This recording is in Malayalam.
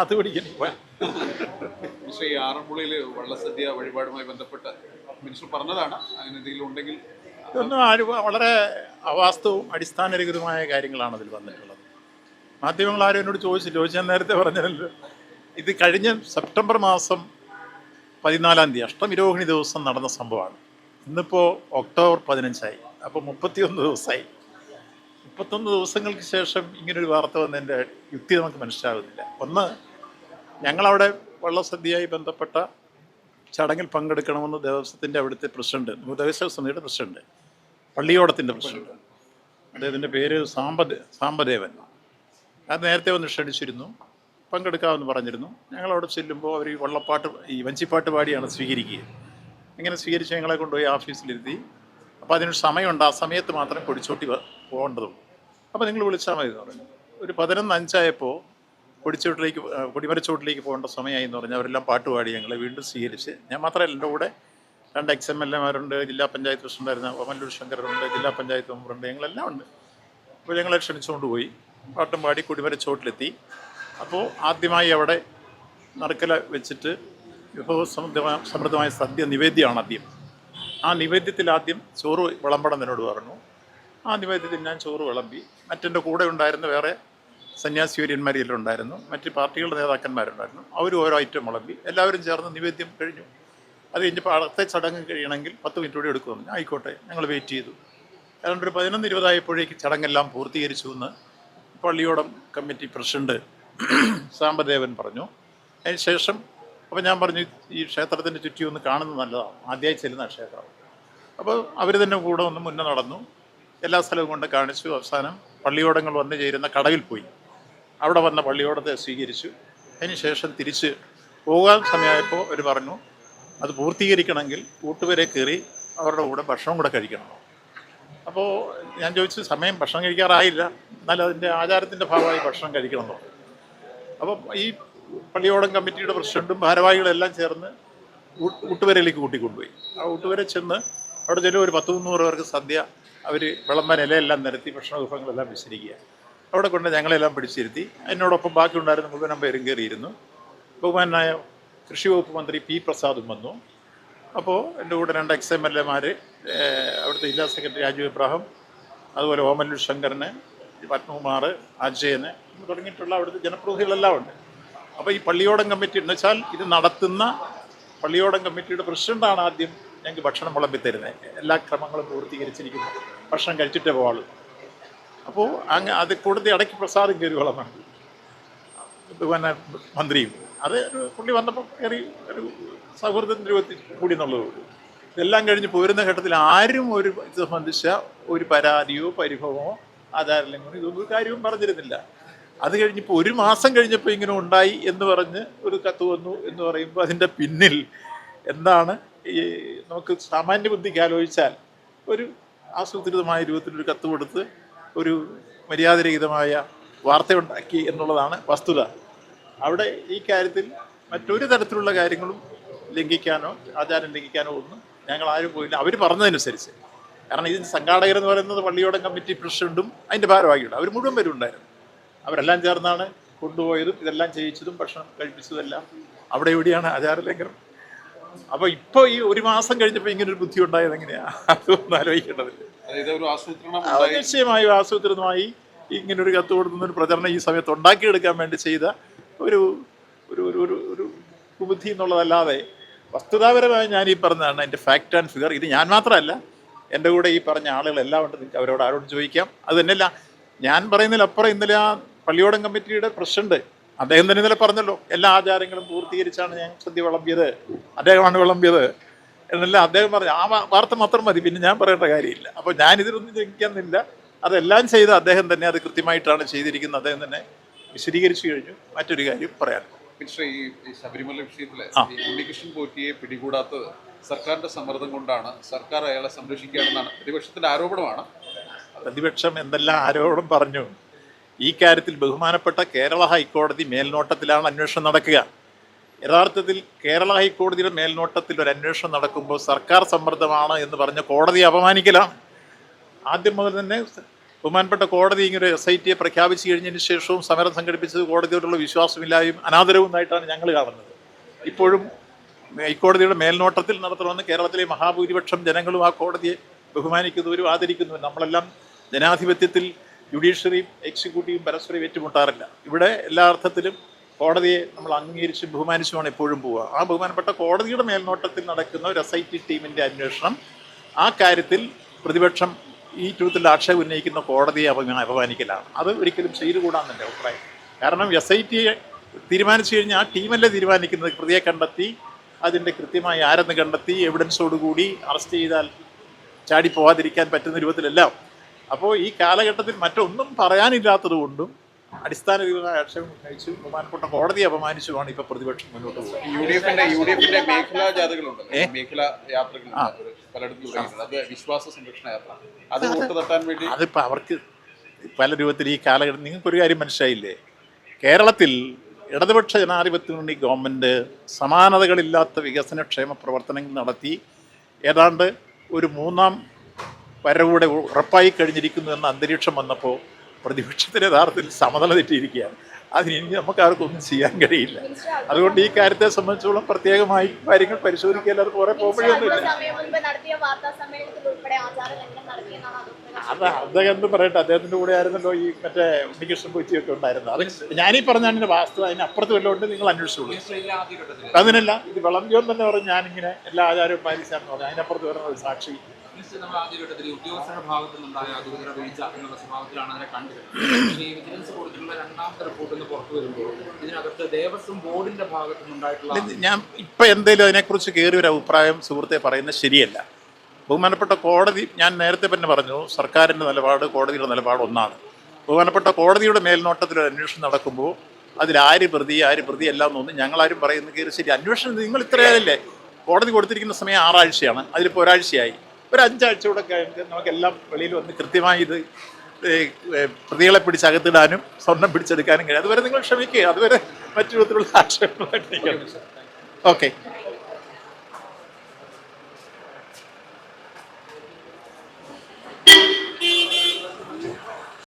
അത് പിടിക്കണം പക്ഷേ ഈ ആറന്മുളയിൽ വള്ളസദ്യ വഴിപാടുമായി ബന്ധപ്പെട്ട് മിനിസ്റ്റർ പറഞ്ഞതാണ്. അങ്ങനെ എന്തെങ്കിലും ഉണ്ടെങ്കിൽ ഇതൊന്നും ആരും വളരെ അവാസ്തവും അടിസ്ഥാനരഹിതമായ കാര്യങ്ങളാണ് അതിൽ വന്നിട്ടുള്ളത്. മാധ്യമങ്ങൾ ആരും എന്നോട് ചോദിച്ചില്ല. ചോദിച്ചാൽ നേരത്തെ പറഞ്ഞല്ലോ. ഇത് കഴിഞ്ഞ സെപ്റ്റംബർ മാസം പതിനാലാം തീയതി അഷ്ടമിരോഹിണി ദിവസം നടന്ന സംഭവമാണ്. ഇന്നിപ്പോൾ ഒക്ടോബർ പതിനഞ്ചായി. അപ്പോൾ മുപ്പത്തിയൊന്ന് ദിവസമായി മുപ്പത്തൊന്ന് ദിവസങ്ങൾക്ക് ശേഷം ഇങ്ങനൊരു വാർത്ത വന്നതിന്റെ യുക്തി നമുക്ക് മനസ്സിലാകുന്നില്ല. ഒന്ന് ഞങ്ങളവിടെ വള്ളസദ്യയായി ബന്ധപ്പെട്ട ചടങ്ങിൽ പങ്കെടുക്കണമെന്ന് ദേവസ്വത്തിന്റെ അവിടുത്തെ പ്രസിഡന്റ് ദേവസ്വ സമിതിയുടെ പ്രസിഡന്റ് പള്ളിയോടത്തിന്റെ പ്രസിഡന്റ്. അദ്ദേഹത്തിന്റെ പേര് സാമ്പദ സാമ്പദേവൻ അത് നേരത്തെ ഒന്ന് ക്ഷണിച്ചിരുന്നു പങ്കെടുക്കാമെന്ന് പറഞ്ഞിരുന്നു. ഞങ്ങളവിടെ ചെല്ലുമ്പോൾ അവർ ഈ വള്ളപ്പാട്ട് ഈ വഞ്ചിപ്പാട്ട് പാടിയാണ് സ്വീകരിക്കുക. ഇങ്ങനെ സ്വീകരിച്ച് ഞങ്ങളെ കൊണ്ടുപോയി ഓഫീസിലിരുത്തി അപ്പോൾ അതിനൊരു സമയമുണ്ട് ആ സമയത്ത് മാത്രം പൊടിച്ചോട്ടി പോകേണ്ടതുള്ളൂ. അപ്പോൾ നിങ്ങൾ വിളിച്ചാൽ മതി എന്ന് പറഞ്ഞു. ഒരു പതിനൊന്ന് അഞ്ചായപ്പോൾ കൊടിച്ചോട്ടിലേക്ക് കൊടിമരച്ചോട്ടിലേക്ക് പോകേണ്ട സമയമായി എന്ന് പറഞ്ഞാൽ അവരെല്ലാം പാട്ട് പാടി ഞങ്ങളെ വീണ്ടും സ്വീകരിച്ച്. ഞാൻ മാത്രമല്ല എന്റെ കൂടെ രണ്ട് എക്സ് എം എൽ എമാരുണ്ട് ജില്ലാ പഞ്ചായത്ത് പ്രസിഡന്റായിരുന്ന ഓമല്ലൂർ ശങ്കറുണ്ട് ജില്ലാ പഞ്ചായത്ത് മെമ്പറുണ്ട് ഞങ്ങളെല്ലാം ഉണ്ട്. അപ്പോൾ ഞങ്ങളെ ക്ഷണിച്ചുകൊണ്ട് പോയി. പാട്ടും പാടി കൊടിമരച്ചോട്ടിലെത്തി. അപ്പോൾ ആദ്യമായി അവിടെ നടക്കല വെച്ചിട്ട് വിഭവ സമൃദ്ധമായ സമൃദ്ധമായ സദ്യ നിവേദ്യമാണ് ആദ്യം. ആ നിവേദ്യത്തിൽ ആദ്യം ചോറ് വിളമ്പടം എന്നോട് പറഞ്ഞു. ആ നിവേദ്യത്തിൽ ഞാൻ ചോറ് വിളമ്പി. മറ്റെന്റെ കൂടെ ഉണ്ടായിരുന്ന വേറെ സന്യാസിവര്യന്മാരെല്ലാം ഉണ്ടായിരുന്നു. മറ്റ് പാർട്ടികളുടെ നേതാക്കന്മാരുണ്ടായിരുന്നു. അവർ ഓരോ ഐറ്റം വിളമ്പി. എല്ലാവരും ചേർന്ന് നിവേദ്യം കഴിഞ്ഞു. അത് കഴിഞ്ഞപ്പോൾ അടുത്ത ചടങ്ങ് കഴിയണമെങ്കിൽ പത്ത് മിനിറ്റ് കൂടി എടുക്കുമെന്ന് ആയിക്കോട്ടെ ഞങ്ങൾ വെയിറ്റ് ചെയ്തു. ഏതാണ്ട് ഒരു പതിനൊന്ന് ഇരുപതായപ്പോഴേക്ക് ചടങ്ങെല്ലാം പൂർത്തീകരിച്ചു എന്ന് പള്ളിയോടം കമ്മിറ്റി പ്രസിഡന്റ് സാമ്പദേവൻ പറഞ്ഞു. അതിന് ശേഷം അപ്പോൾ ഞാൻ പറഞ്ഞു ഈ ക്ഷേത്രത്തിന്റെ ചുറ്റി ഒന്ന് കാണുന്നത് നല്ലതാണ്. ആദ്യമായി ചെല്ലുന്ന ക്ഷേത്രം. അപ്പോൾ അവർ തന്നെ കൂടെ ഒന്ന് മുന്നേ നടന്നു. എല്ലാ സ്ഥലവും കൊണ്ട് കാണിച്ചു. അവസാനം പള്ളിയോടങ്ങൾ വന്നു ചേരുന്ന കടവിൽ പോയി. അവിടെ വന്ന പള്ളിയോടത്തെ സ്വീകരിച്ചു. അതിനുശേഷം തിരിച്ച് പോകാൻ സമയമായപ്പോൾ അവർ പറഞ്ഞു അത് പൂർത്തീകരിക്കണമെങ്കിൽ കൂട്ടുപേരെ കയറി അവരുടെ കൂടെ ഭക്ഷണം കൂടെ കഴിക്കണം. അപ്പോൾ ഞാൻ ചോദിച്ചു സമയം ഭക്ഷണം കഴിക്കാറായില്ല. എന്നാൽ അതിന്റെ ആചാരത്തിന്റെ ഭാഗമായി ഭക്ഷണം കഴിക്കണമെന്നോ അപ്പോൾ ഈ പള്ളിയോടം കമ്മിറ്റിയുടെ പ്രസിഡന്റും ഭാരവാഹികളെല്ലാം ചേർന്ന് ഊട്ടുപേരയിലേക്ക് കൂട്ടിക്കൊണ്ടുപോയി. ആ ഊട്ടുപേരെ ചെന്ന് അവിടെ ചെല്ലും ഒരു പത്ത് മുന്നൂറ് പേർക്ക് സദ്യ അവർ വിളമ്പാൻ ഇലയെല്ലാം നിരത്തി ഭക്ഷണ വിഭവങ്ങളെല്ലാം വിശ്രിക്കുക. അവിടെ കൊണ്ട് ഞങ്ങളെല്ലാം പിടിച്ചിരുത്തി അതിനോടൊപ്പം ബാക്കി ഉണ്ടായിരുന്ന മുഴുവൻ പേരും കയറിയിരുന്നു. ബഹുമാനായ കൃഷി വകുപ്പ് മന്ത്രി പി പ്രസാദും വന്നു. അപ്പോൾ എന്റെ കൂടെ രണ്ട് എക്സ് എം എൽ എമാർ അവിടുത്തെ ജില്ലാ സെക്രട്ടറി രാജു ഇബ്രാഹിം അതുപോലെ ഓമല്ലു ശങ്കറിന് പത്മകുമാർ അജയന് തുടങ്ങിയിട്ടുള്ള അവിടുത്തെ ജനപ്രതിനിധികളെല്ലാം ഉണ്ട്. അപ്പോൾ ഈ പള്ളിയോടം കമ്മിറ്റി എന്ന് വെച്ചാൽ ഇത് നടത്തുന്ന പള്ളിയോടം കമ്മിറ്റിയുടെ പ്രസിഡന്റാണ് ആദ്യം ഞങ്ങൾക്ക് ഭക്ഷണം വിളമ്പി തരുന്നത് എല്ലാ ക്രമങ്ങളും പൂർത്തീകരിച്ചിരിക്കുന്നു. ഭക്ഷണം കഴിച്ചിട്ടേ പോകാളൂ അപ്പോൾ അങ്ങ് അത് കൂടുതൽ ഇടയ്ക്ക് പ്രസാദം കയറി വളമാണ് പിന്നെ മന്ത്രിയും. അത് ഒരു പുള്ളി വന്നപ്പോൾ കയറി ഒരു സൗഹൃദത്തിന്റെ രൂപത്തിൽ കൂടി എന്നുള്ളതേ ഉള്ളൂ. ഇതെല്ലാം കഴിഞ്ഞ് പോരുന്ന ഘട്ടത്തിൽ ആരും ഒരു ഇത് സംബന്ധിച്ച ഒരു പരാതിയോ പരിഭവമോ ആധാരലംഘനമോ ഇതൊന്നും കാര്യവും പറഞ്ഞിരുന്നില്ല. അത് കഴിഞ്ഞിപ്പോൾ ഒരു മാസം കഴിഞ്ഞപ്പോൾ ഇങ്ങനെ ഉണ്ടായി എന്ന് പറഞ്ഞ് ഒരു കത്ത് വന്നു എന്ന് പറയുമ്പോൾ അതിന്റെ പിന്നിൽ എന്താണ് ഈ നമുക്ക് സാമാന്യ ബുദ്ധിക്ക് ആലോചിച്ചാൽ ഒരു ആസൂത്രിതമായ രൂപത്തിലൊരു കത്ത് കൊടുത്ത് ഒരു മര്യാദരഹിതമായ വാർത്തയുണ്ടാക്കി എന്നുള്ളതാണ് വസ്തുത. അവിടെ ഈ കാര്യത്തിൽ മറ്റൊരു തരത്തിലുള്ള കാര്യങ്ങളും ലംഘിക്കാനോ ആചാരം ലംഘിക്കാനോ ഒന്നും ഞങ്ങൾ ആരും പോയില്ല. അവർ പറഞ്ഞതനുസരിച്ച്. കാരണം ഇതിന് സംഘാടകരെന്ന് പറയുന്നത് പള്ളിയോടം കമ്മിറ്റി പ്രസിഡന്റും അതിന്റെ ഭാരവാഹിയുണ്ട് അവർ മുഴുവൻ പേരും ഉണ്ടായിരുന്നു. അവരെല്ലാം ചേർന്നാണ് കൊണ്ടുപോയതും ഇതെല്ലാം ചെയ്യിച്ചതും ഭക്ഷണം കഴിപ്പിച്ചതെല്ലാം അവിടെ എവിടെയാണ് ആചാരലംഘനം. അപ്പോൾ ഇപ്പൊ ഈ ഒരു മാസം കഴിഞ്ഞപ്പോ ഇങ്ങനെ ഒരു ബുദ്ധി ഉണ്ടായത് എങ്ങനെയാ? അതൊന്നും ആലോചിക്കേണ്ടതില്ല. നിശ്ചയമായും ആസൂത്രിതമായി ഇങ്ങനെ ഒരു കത്ത് കൊടുക്കുന്ന ഒരു പ്രചരണം ഈ സമയത്ത് ഉണ്ടാക്കിയെടുക്കാൻ വേണ്ടി ചെയ്ത ഒരു ഒരു ഒരു ഒരു ഒരു കുബുദ്ധി എന്നുള്ളതല്ലാതെ വസ്തുതാപരമായി ഞാൻ ഈ പറഞ്ഞതാണ് എന്റെ ഫാക്ട് ആൻഡ് ഫിഗർ ഇത് ഞാൻ മാത്രമല്ല എന്റെ കൂടെ ഈ പറഞ്ഞ ആളുകളെല്ലാം ഉണ്ട്. നിങ്ങൾക്ക് അവരോട് ആരോട് ചോദിക്കാം. അത് തന്നെയല്ല ഞാൻ പറയുന്നതിലപ്പുറം ഇന്നലെ ആ പള്ളിയോടം കമ്മിറ്റിയുടെ പ്രസിഡന്റ് അദ്ദേഹം തന്നെ ഇന്നലെ പറഞ്ഞല്ലോ എല്ലാ ആചാരങ്ങളും പൂർത്തീകരിച്ചാണ് ഞാൻ സദ്യ വിളമ്പിയത് അദ്ദേഹമാണ് വിളമ്പിയത് എന്നല്ല അദ്ദേഹം പറഞ്ഞു ആ വാർത്ത മാത്രം മതി പിന്നെ ഞാൻ പറയേണ്ട കാര്യമില്ല. അപ്പോൾ ഞാൻ ഇതിലൊന്നും ജനിക്കുന്നില്ല. അതെല്ലാം ചെയ്ത് അദ്ദേഹം തന്നെ അത് കൃത്യമായിട്ടാണ് ചെയ്തിരിക്കുന്നത്. അദ്ദേഹം തന്നെ വിശദീകരിച്ചു കഴിഞ്ഞു. മറ്റൊരു കാര്യം പറയാൻ. ഈ ശബരിമല വിഷയത്തിൽ ഉണ്ണികൃഷ്ണൻ പോറ്റിയെ പിടികൂടാത്തത് സർക്കാരിന്റെ സമ്മർദ്ദം കൊണ്ടാണ്. സർക്കാർ അയാളെ സംരക്ഷിക്കുകയാണെന്നാണ് പ്രതിപക്ഷത്തിന്റെ ആരോപണമാണ്. പ്രതിപക്ഷം എന്തെല്ലാം ആരോപണം പറഞ്ഞു? ഈ കാര്യത്തിൽ ബഹുമാനപ്പെട്ട കേരള ഹൈക്കോടതി മേൽനോട്ടത്തിലാണ് അന്വേഷണം നടക്കുക. യഥാർത്ഥത്തിൽ കേരള ഹൈക്കോടതിയുടെ മേൽനോട്ടത്തിൽ ഒരു അന്വേഷണം നടക്കുമ്പോൾ സർക്കാർ സമ്മർദ്ദമാണ് എന്ന് പറഞ്ഞ കോടതി അപമാനിക്കലാണ്. ആദ്യം മുതൽ തന്നെ ബഹുമാനപ്പെട്ട കോടതി ഇങ്ങനെ എസ് ഐ ടിയെ പ്രഖ്യാപിച്ചു കഴിഞ്ഞതിന് ശേഷവും സമരം സംഘടിപ്പിച്ചത് കോടതിയോടുള്ള വിശ്വാസമില്ലായും അനാദരവും ആയിട്ടാണ് ഞങ്ങൾ കാണുന്നത്. ഇപ്പോഴും ഹൈക്കോടതിയുടെ മേൽനോട്ടത്തിൽ നടത്തണമെന്ന് കേരളത്തിലെ മഹാഭൂരിപക്ഷം ജനങ്ങളും ആ കോടതിയെ ബഹുമാനിക്കുന്നവരും ആദരിക്കുന്നവരും നമ്മളെല്ലാം ജനാധിപത്യത്തിൽ ജുഡീഷ്യറിയും എക്സിക്യൂട്ടീവും പരസ്പരം ഏറ്റുമുട്ടാറില്ല. ഇവിടെ എല്ലാ അർത്ഥത്തിലും കോടതിയെ നമ്മൾ അംഗീകരിച്ചും ബഹുമാനിച്ചുമാണ് എപ്പോഴും പോവുക. ആ ബഹുമാനപ്പെട്ട കോടതിയുടെ മേൽനോട്ടത്തിൽ നടക്കുന്ന ഒരു എസ് ഐ ടി ടീമിന്റെ അന്വേഷണം ആ കാര്യത്തിൽ പ്രതിപക്ഷം ഈ ചുരുത്തിൽ ആക്ഷേപം ഉന്നയിക്കുന്ന കോടതിയെ അപമാ അപമാനിക്കലാണ്. അത് ഒരിക്കലും ചെയ്തുകൂടാന്ന് എന്റെ അഭിപ്രായം. കാരണം എസ് ഐ ടിയെ തീരുമാനിച്ചു കഴിഞ്ഞാൽ ആ ടീമല്ലേ തീരുമാനിക്കുന്നത്? പ്രതിയെ കണ്ടെത്തി അതിന്റെ കൃത്യമായി ആരെന്ന് കണ്ടെത്തി എവിഡൻസോടുകൂടി അറസ്റ്റ് ചെയ്താൽ ചാടി പോവാതിരിക്കാൻ പറ്റുന്ന രൂപത്തിലെല്ലാം. അപ്പോൾ ഈ കാലഘട്ടത്തിൽ മറ്റൊന്നും പറയാനില്ലാത്തത് കൊണ്ടും അടിസ്ഥാനപരമായ ആക്ഷേപം ഉന്നയിച്ചു ബഹുമാനപ്പെട്ട കോടതിയെ അപമാനിച്ചുമാണ് ഇപ്പൊ പ്രതിപക്ഷം മുന്നോട്ട് പോകുന്നത്. യു ഡി എഫിന്റെ യു ഡി എഫിന്റെ മേഖലാ ജാഥകളുണ്ട് മേഖലാ യാത്രകളുണ്ട് പലയിടത്തും അത് വിശ്വാസ സംരക്ഷണ യാത്ര. അത് വോട്ട് തട്ടാൻ വേണ്ടി അതിപ്പോൾ അവർക്ക് പല രൂപത്തിൽ ഈ കാലഘട്ടം നിങ്ങൾക്കൊരു കാര്യം മനസ്സിലായില്ലേ? കേരളത്തിൽ ഇടതുപക്ഷ ജനാധിപത്യ മുന്നണി ഗവൺമെന്റ് സമാനതകളില്ലാത്ത വികസനക്ഷേമ പ്രവർത്തനങ്ങൾ നടത്തി ഏതാണ്ട് ഒരു മൂന്നാം വരവൂടെ ഉറപ്പായി കഴിഞ്ഞിരിക്കുന്നു എന്ന അന്തരീക്ഷം വന്നപ്പോൾ പ്രതിപക്ഷത്തിന് യഥാർത്ഥത്തിൽ സമനില തെറ്റിയിരിക്കുകയാണ്. അതിന് ഇനി നമുക്ക് ആർക്കൊന്നും ചെയ്യാൻ കഴിയില്ല. അതുകൊണ്ട് ഈ കാര്യത്തെ സംബന്ധിച്ചോളം പ്രത്യേകമായി കാര്യങ്ങൾ പരിശോധിക്കാതെ കുറെ ലംഘനം അത് അദ്ദേഹം എന്ത് പറയട്ടെ അദ്ദേഹത്തിന്റെ കൂടെ ആയിരുന്നല്ലോ ഈ മറ്റേ ഉണ്ണികൃഷ്ണൻ കൊച്ചിയൊക്കെ ഉണ്ടായിരുന്നത്. അത് ഞാനീ പറഞ്ഞ അതിന്റെ വാസ്തു അതിനപ്പുറത്ത് വല്ലതും ഉണ്ട് നിങ്ങൾ അന്വേഷിച്ചോളൂ. അതിനല്ല ഇത് വിളമ്പിയോൻ തന്നെ പറഞ്ഞു ഞാനിങ്ങനെ എല്ലാ ആചാരവും പാലിച്ചാന്ന് പറഞ്ഞു. അതിനപ്പുറത്ത് വരുന്ന ഒരു സാക്ഷി നമ്മൾ ആദ്യഘട്ടത്തിൽ ഉദ്യോഗസ്ഥരുടെ ഭാഗത്തു നിന്നുണ്ടായ ഗുരുതര വീഴ്ച എന്നുള്ള സ്വഭാവത്തിലാണ് അതിനെ കണ്ടത് ഈ വിജിലൻസ് കൊടുത്തിട്ടുള്ള രണ്ടാമത്തെ റിപ്പോർട്ട് ഒന്ന് പുറത്തു വരുമ്പോൾ ഇതിനകത്ത് ദേവസ്വം ബോർഡിന്റെ ഭാഗത്തു നിന്നുണ്ടായിട്ടുള്ള ഞാൻ ഇപ്പം എന്തേലും അതിനെക്കുറിച്ച് കയറി ഒരു അഭിപ്രായം സുഹൃത്തെ പറയുന്നത് ശരിയല്ല. ബഹുമാനപ്പെട്ട കോടതി ഞാൻ നേരത്തെ തന്നെ പറഞ്ഞു സർക്കാരിന്റെ നിലപാട് കോടതിയുടെ നിലപാട് ഒന്നാണ്. ബഹുമാനപ്പെട്ട കോടതിയുടെ മേൽനോട്ടത്തിൽ ഒരു അന്വേഷണം നടക്കുമ്പോൾ അതിൽ ആര് പ്രതി ആര് പ്രതി എല്ലാം എന്നൊന്നും ഞങ്ങളാരും പറയുന്നത് കയറി ശരി അന്വേഷണം നിങ്ങൾ ഇത്രയല്ലേ കോടതി കൊടുത്തിരിക്കുന്ന സമയം ആറാഴ്ചയാണ്. അതിലിപ്പോൾ ഒരാഴ്ചയായി. ഒരു അഞ്ചാഴ്ച കൂടെ കഴിഞ്ഞ് നമുക്കെല്ലാം വെളിയിൽ വന്ന് കൃത്യമായി ഇത് പ്രതികളെ പിടിച്ചകത്തിടാനും സ്വർണം പിടിച്ചെടുക്കാനും കഴിയും. അതുവരെ നിങ്ങൾ ക്ഷമിക്കുക. അതുവരെ മറ്റു വിധത്തിലുള്ള ആക്ഷേപങ്ങളായിട്ട് ഓക്കെ.